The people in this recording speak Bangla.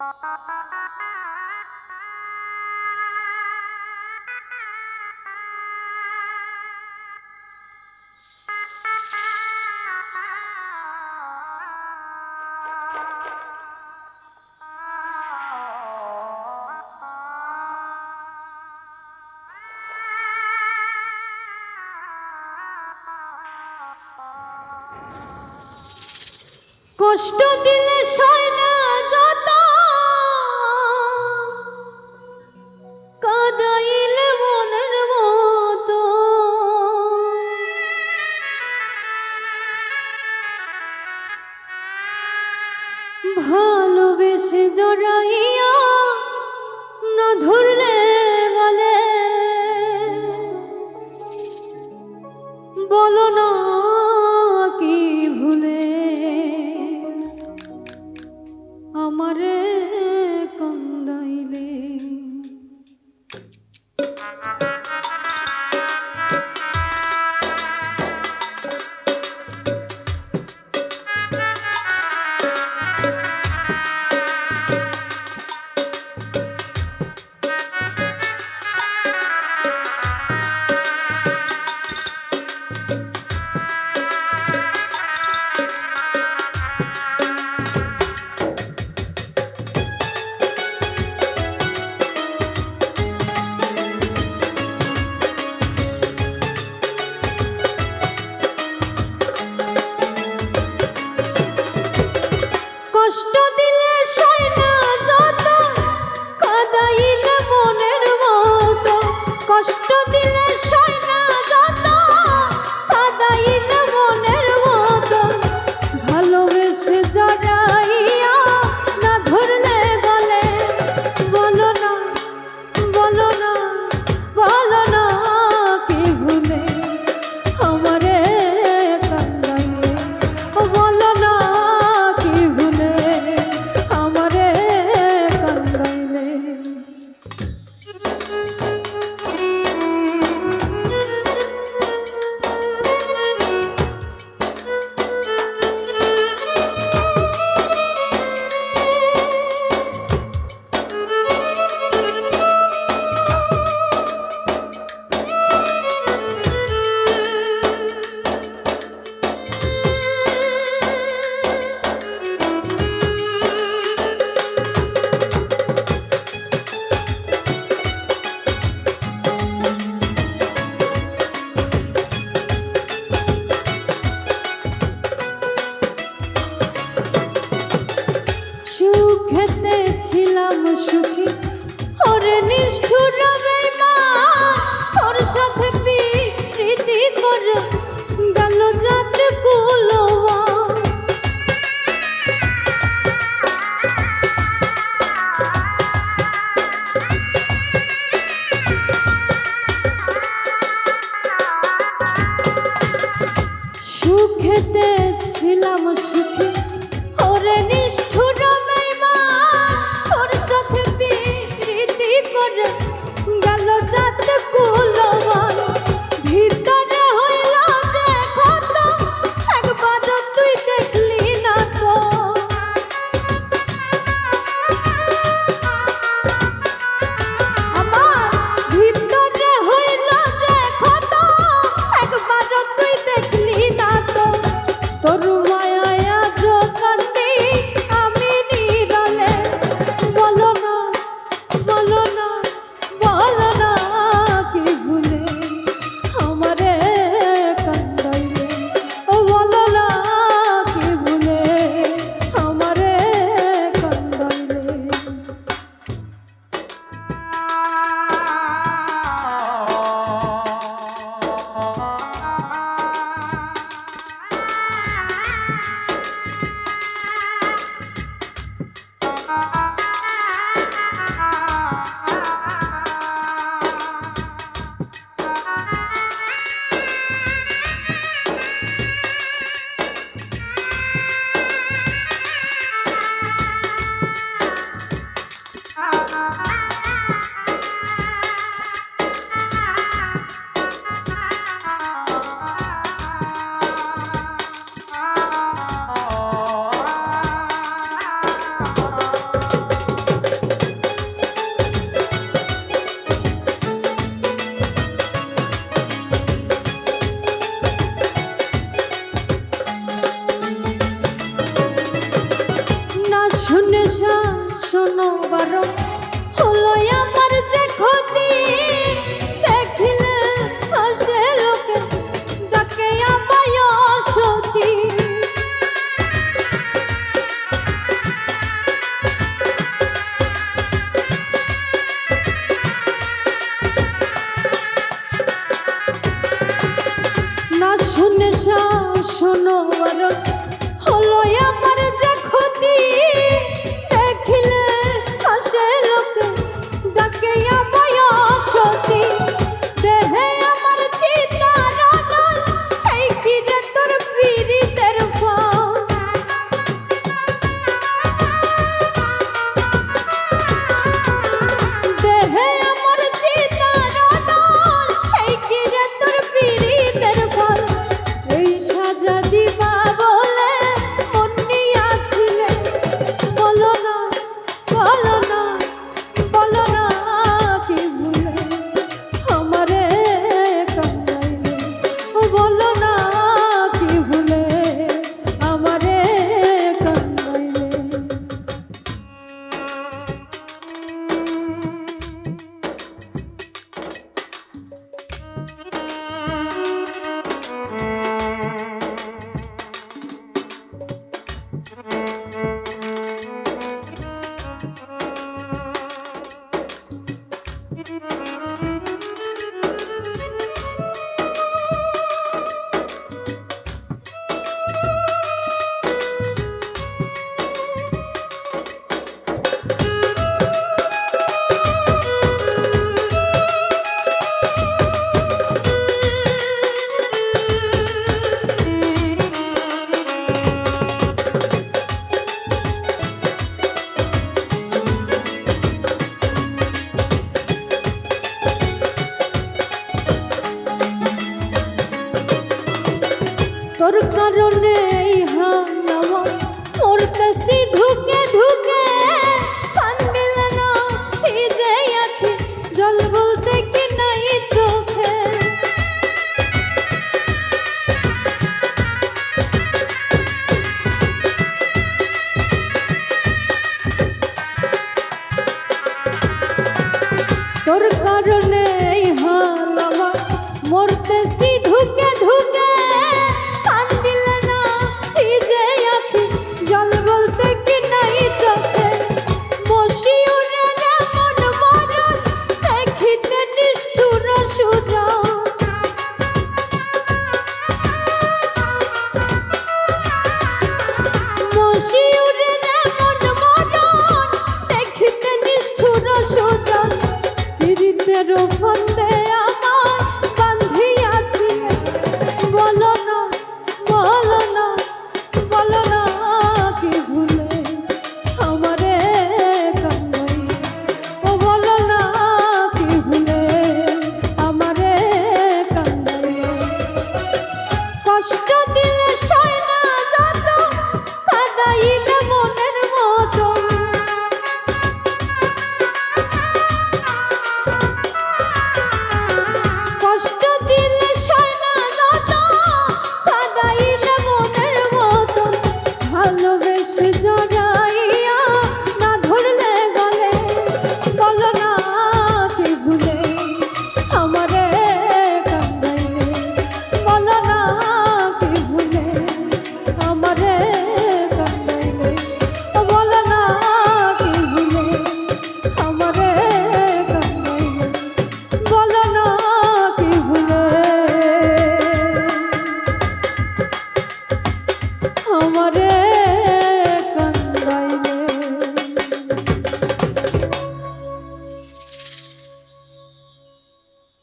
কষ্ট দিলে সয় না বলো না। খেতে ছিলাম সুখী। ওরে নিষ্ঠুর মা ওর সাথে প্রীতি করে। গেল যাতে কুলোয়া মরণ হলো আমার যে ক্ষতি। দেখিলে হাসে লোকে ডাকে আমায় সতী